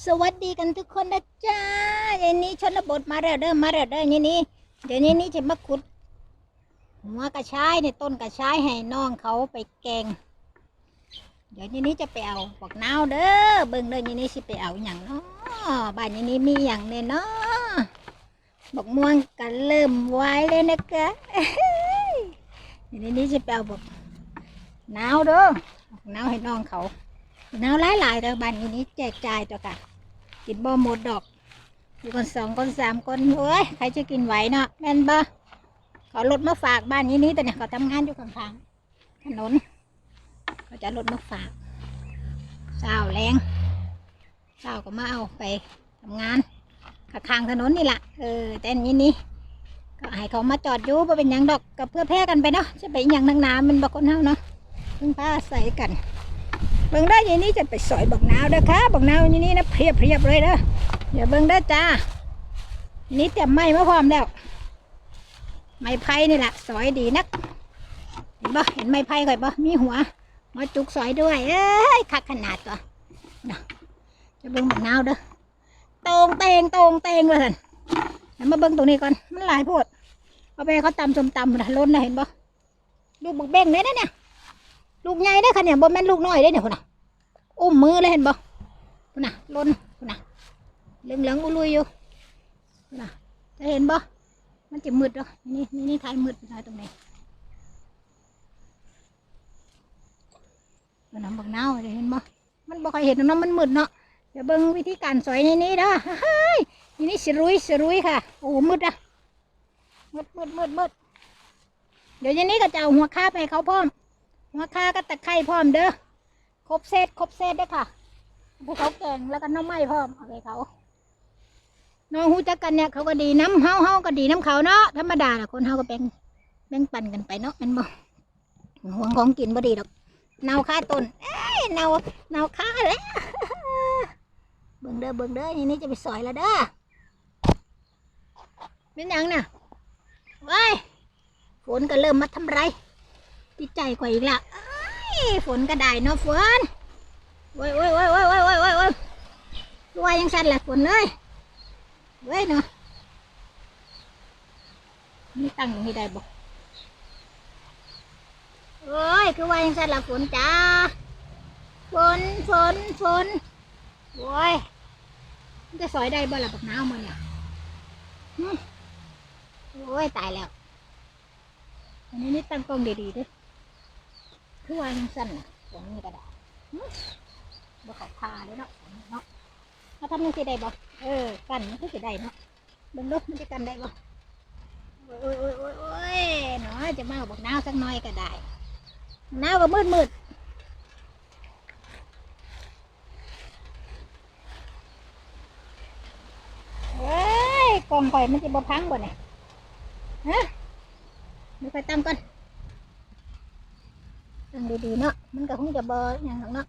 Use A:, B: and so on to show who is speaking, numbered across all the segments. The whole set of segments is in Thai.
A: สวัสดีกันทุกคนนะจ๊ะเดี๋ยวนี้ชนบทมาแล้วเด้อมาแล้วเด้อนี่นี่เดี๋ยวนี้นี่จะมาขุด หัวกระชายในต้นกระชายให้น้องเขาไปแกง เดี๋ยวนี้นี่จะไปเอาบอกนาวเด้อเบิ่งเด้อนี่นี่สิไปเอาอย่างเนาะบ้านนี้นี่มีอย่างเนี่ยเนาะบอกม่วงกันเริ่มไว้เลยนะคะเดี๋ยวนี้นี่จะไปเอาบอกนาวเด้อบอกนาวให้น้องเขา หนาวหลายหลายๆแต่บ้านนี้นี้แจกจ่ายตัวค่ะกินบ่หมดดอกอยู่คนสองคนสามคนเอ้ยใครจะกินไหวเนาะแม่นบ่ขารถมาฝากบ้านนี้นี้แต่เนี่ยเขาทำงานอยู่ข้างๆถนนเขาจะรถมาฝากเช้าแรงเช้าก็มาเอาไปทำงานข้างถนนนี่แหละเออแต่นี้นี้ก็ให้เขามาจอดอยู่บ่เป็นยังดอกกับเพื่อแพ้กันไปเนาะจะไปอย่างนักหนามันบอกคนเฮาเนาะเพิ่งพาใส่กัน เบิ่งได้ยี่นี้จะไปสอยบักนาวเด้อค่ะบักนาวยี่นี้นะเพียบเพียบเลยเด้อเดี๋ยวเบิ่งได้จ้า นี่เตรียมไม้มาพร้อมแล้ว ไม้ไผ่นี่แหละสอยดีนัก เห็นบ่เห็นไม้ไผ่ข่อยบ่มีหัวมาจุกสอยด้วย เอ้ยคักขนาดตัวนะจะเบิ่งบักนาวเด้อตรงเตงตรงเตงเลยท่านเดี๋ยวมาเบิ่งตรงนี้ก่อนมันหลายโพดเอาไปเขาตำสมตำนะล้นนะเห็นบ่ลูกบักเบ้งเลยนะเนี่ย ลูกใหญ่ได้ค่ะเนี่ยบ่แม่นลูกน้อยได้เนี่ยพุ่นน่ะอุ้มมือเลยเห็นบ่พุ่นน่ะล้นพุ่นน่ะเหลืองเหลืองๆอุลุยอยู่พุ่นน่ะจะเห็นบ่มันจะมืดเหรอนี่นี่นี่ถ่ายมืดถ่ายตรงไหนมันน้ำบักนาจะเห็นบ่มันบ่ค่อยเห็นเนาะมันมืดเนาะเดี๋ยวเบิ่งวิธีการสอยในนี้เด้อเฮ้ยนี่นี่สรุยสรุยค่ะ โอ้มืดอะมืดมืดมืดมืดเดี๋ยวทีนี้ก็จะเอาหัวข้าไปเขาพร้อม หัวข่าก็ตะไคร้พร้อมเด้อครบเซตครบเซตเด้อค่ะเอาไปเขาแกงแล้วก็น้ำไม้พร้อมเอาไปเขาน้องหูจักกันเนี่ยเขาก็ดีน้ำเฮาเฮาก็ดีน้ำเขาเนาะธรรมดาละคนเฮาก็แบ่งแบ่งปันกันไปเนาะมันบ่ห่วงของกินบ่ดีดอกเนาค่าต้นเอ้ยเนาเนาค่าแล้วเบิ่งเด้อเบิ่งเด้อทีนี้จะไปสอยแล้วเด้อเป็นยังน่ะว้ายฝนก็เริ่มมาทำไร ติดใจกว่าอีกละฝนก็ได้เนาะฝนโว้ยโว้ยโว้ยโว้ยโว้ยโว้ยโว้ยโว้ยรวยยังสั่นแหละฝนเลยเว้ยเนาะนี่ตั้งอย่างนี้ได้บ่โอ้ยคือว่ายังสั่นละฝนจ้าฝนฝนฝนโว้ยมันจะสอยได้บ่ล่ะบักน้าวมันเนี่ยโอ้ยตายแล้วอันนี้นี่ตั้งกล้องดีๆด้วย คือวาจังสั้นน่ะตรงนี้ก็ได้หึบ่เขาพาเด้อเนาะเนาะมาทำยังสิได้บ่เออกันมันคือสิได้เนาะเบิ่งดูมันจะกันได้บ่โอ้ยโอ้ยโอ้ยโอ้ยเนาะจะมาเอาบักนาวสักหน่อยก็ได้นาวก็มืดมืดเฮ้ยกล่องข่อยมันจะบ่พังบ่เนี่ยฮะเดี๋ยวไปตั้งก่อน ตั้งดีๆเนาะมันก็คงจะเบอร์อย่างเนาะ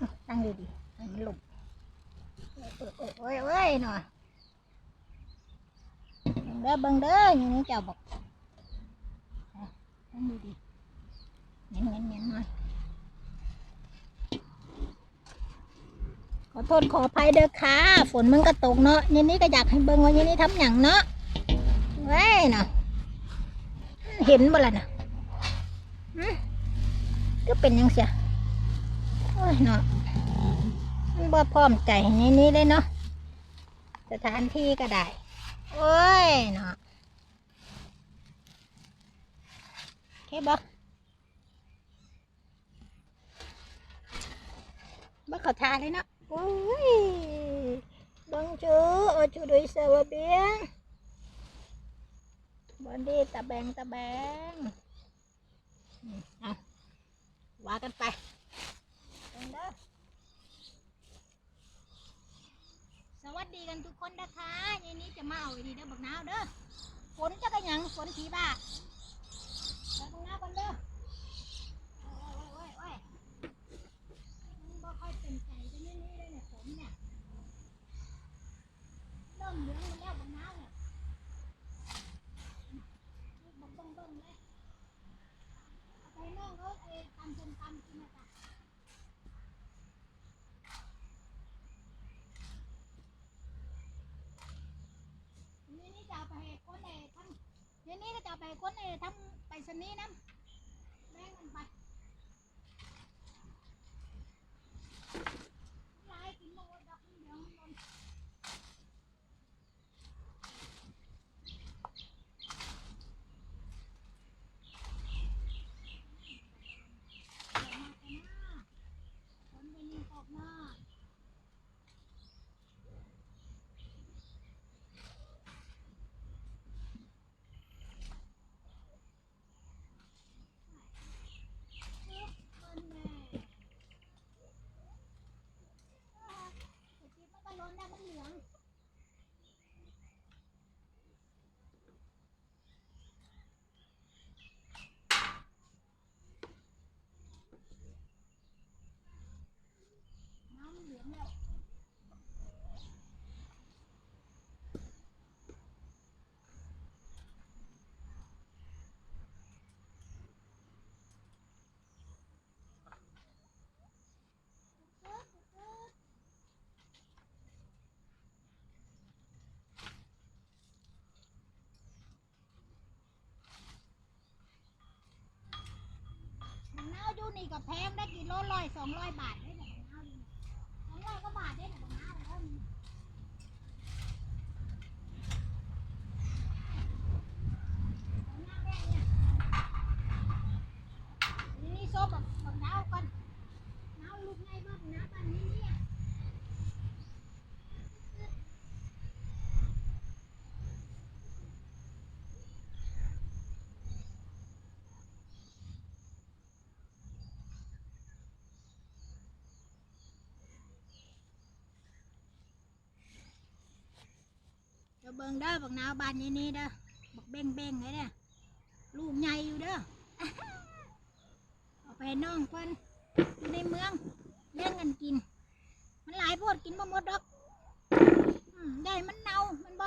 A: อะตั้งดีๆมันหลบโอ้ยโอ้ยโอ้ยโอ้ยหน่อยเบิ่งเด้อบิ่งเด้ออย่างนี้เจ้าบอกตั้งดีๆเงี้ยเงี้ยเงี้ยหน่อยขอโทษขออภัยเด้อค่ะฝนมันก็ตกเนาะยันนี้ก็อยากให้เบิ่งว่ายันนี้ทำอย่างเนาะเว้ยเนาะเห็นบ่ล่ะนะ ก็เป็นยังเสียโอ้ยเนาะมันบ่พร้อมใจในนี้เลยเนาะสถานที่ก็ได้ โอ้ยเนาะเคบ่บ่เขาทาเลยเนาะโอ้ยบังจูโอจูดุยเซวเบียงบอนดี้ตะแบงตะแบงอืมเอา ว่ากันไปเป็นเด้อสวัสดีกันทุกคนนะคะยายนี้จะมาเอาไอ้นี่เด้อบักนาวเด้อฝนจะกระหยังฝนผีบ้าไปบักนาวกันเด้อโอ้ยโอ้ยโอ้ยมันบ่ค่อยเป็นใจจะนี่นี่เลยเนี่ยฝนเนี่ยเริ่มเหลือง นี่นี่จะไปให้คนเอทำนี่นี่ก็จะไปให้คนเอทำไปสนนี้น้ำ นี่ก็แพงได้กิโลร้อยสองร้อยบาทได้เนี่ยมะนาวอยู่นี่สองร้อยก็บาทได้เนี่ยมะนาวเอิ่มมะนาวแพงเนี่ยนี่นี่โซ่บักบักนาวก่อนนาวลูกไงบ้างนะบ้านนี้เนี่ย เดี๋ยวเบิงเด้อบักนาวบานนี้นี่เด้อบักเบ้งเบ้งเลยเนี่ยลูกใหญ่อยู่เด้อเอาไปน้องเพิ่นอยู่ในเมืองเลี้ยงกันกิน มันหลายโพดกินบ่หมดดอกได้มันเน่ามันบ่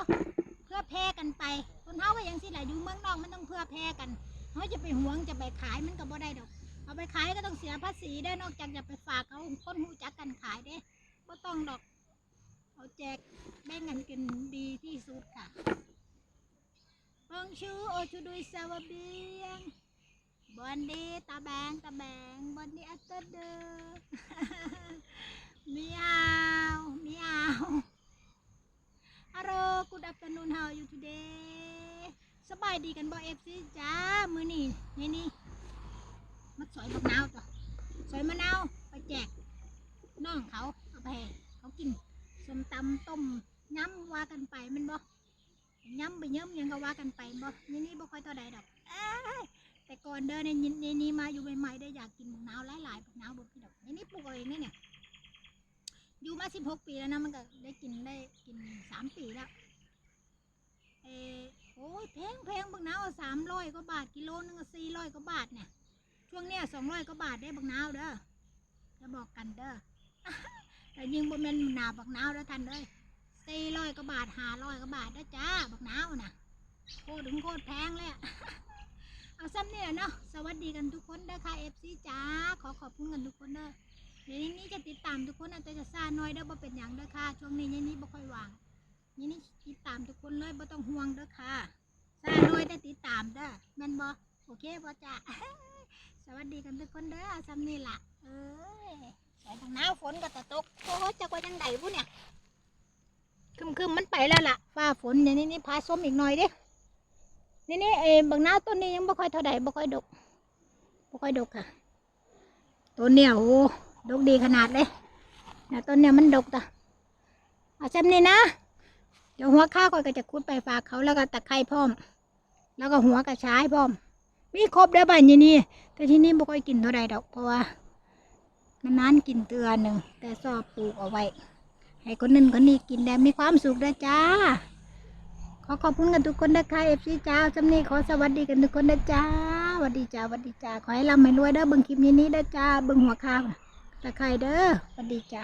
A: เพื่อแพร่กันไป คนเฮาก็ยังสิแหลอยู่เมืองนอกมันต้องเพื่อแพร่กันเฮาจะไปหวงจะไปขายมันก็บ่ได้ดอก เอาไปขายก็ต้องเสียภาษีได้นอกจากจะไปฝากเอาคนหูจักกันขายเด้บ่ต้องดอก เอาแจกแบ่งกันกินดีที่สุดค่ะบิงชื่อโอชูดุยสวัสดียงบอนดีตาแบงตาแบงบอนดีอัตเตอร์เดอมีเอามีเอาฮัลโหล good afternoon how are you today สบายดีกันบ่เอฟซีจ้า มือนี่นี่นี่มัดสอยมะนาวจ้ะสอยมะนาวไปแจกน้องเขาเอาไปเขากิน ส้มตำต้มย้ำว่ากันไปมันบ่ย้ำไปยิ้มหยังก็ว่ากันไปบ่นี่นี่บ่ค่อยเท่าใดดอกแต่ก่อนเด้อในยินในนี้มาอยู่ใหม่ๆได้อยากกินมะนาวหลายๆมะนาวบ่พี่ดอกนี่นี่ปลูกเอาเองเนี่ยเนี่ยอยู่มา16ปีแล้วนะมันก็ได้กินได้กินสามปีแล้วเออโอ้ยแพงแพงบักนาวสามร้อยกว่าบาทกิโลนึงสี่ร้อยกว่าบาทเนี่ยช่วงเนี้ยสองร้อยกว่าบาทได้บักนาวเด้อจะบอกกันเด้อ แต่ยิงบ่แม่นหนาบักนาวแล้วท่านเอ้ยสี่ร้อยกว่าบาทห้าร้อยกว่าบาทเด้จ้าบักนาวนะโคตรถึงโคตรแพงเลยอะเอาซ้ำเนี่ยเนาะสวัสดีกันทุกคนเด้อค่ะเอฟซีจ้าขอขอบคุณกันทุกคนเด้อเดี๋ยวนี้จะติดตามทุกคนอาจจะซาน้อยเด้อบ่เป็นหยังเด้อค่ะช่วงนี้ยายนี้บ่ค่อยว่างยายนี้ติดตามทุกคนเลยบ่ต้องห่วงเด้อค่ะซาน้อยได้ติดตามเด้อแม่นบ่โอเคบ่จ้าสวัสดีกันทุกคนเด้อซ้ำนี่ล่ะเอ้ย ใส่ทางหน้าฝนก็จะตกโอ้จะว่าจังไดบุเนี่ยคึมคึมๆมันไปแล้วล่ะฟ้าฝนอย่างนี้นี่พาส้มอีกหน่อยดินี่นี่เอบางหน้าต้นนี้ยังบ่ค่อยเท่าใดบ่ค่อยดกบ่ค่อยดกค่ะต้นเนี่ยโอ้ดกดีขนาดเลยนะต้นเนี่ยมันดกตะเอาจำนี่นะเดี๋ยวหัวข้าวก็จะคุดไปฝากเขาแล้วก็ตะไคร้พร้อม แล้วก็หัวกระชายพร้อม มีครบเด้อบ้านยี่นี่แต่ที่นี่บ่ค่อยกินเท่าใดดอกเพราะว่า นานๆกินเตือนหนึ่งแต่ชอบปลูกเอาไว้ ให้คนนึงคนนี้กินได้มีความสุขนะจ้า ขอขอบคุณกันทุกคนนะคะเอฟซีจ้าจำนี้ขอสวัสดีกันทุกคนนะจ้าสวัสดีจ้าสวัสดีจ้าขอให้ร่ำให้รวยเด้อเบิ้งคลิปนี้นี้เด้อจ้าเบิ้งหัวข้าวตะไคร้เด้อสวัสดีจ้า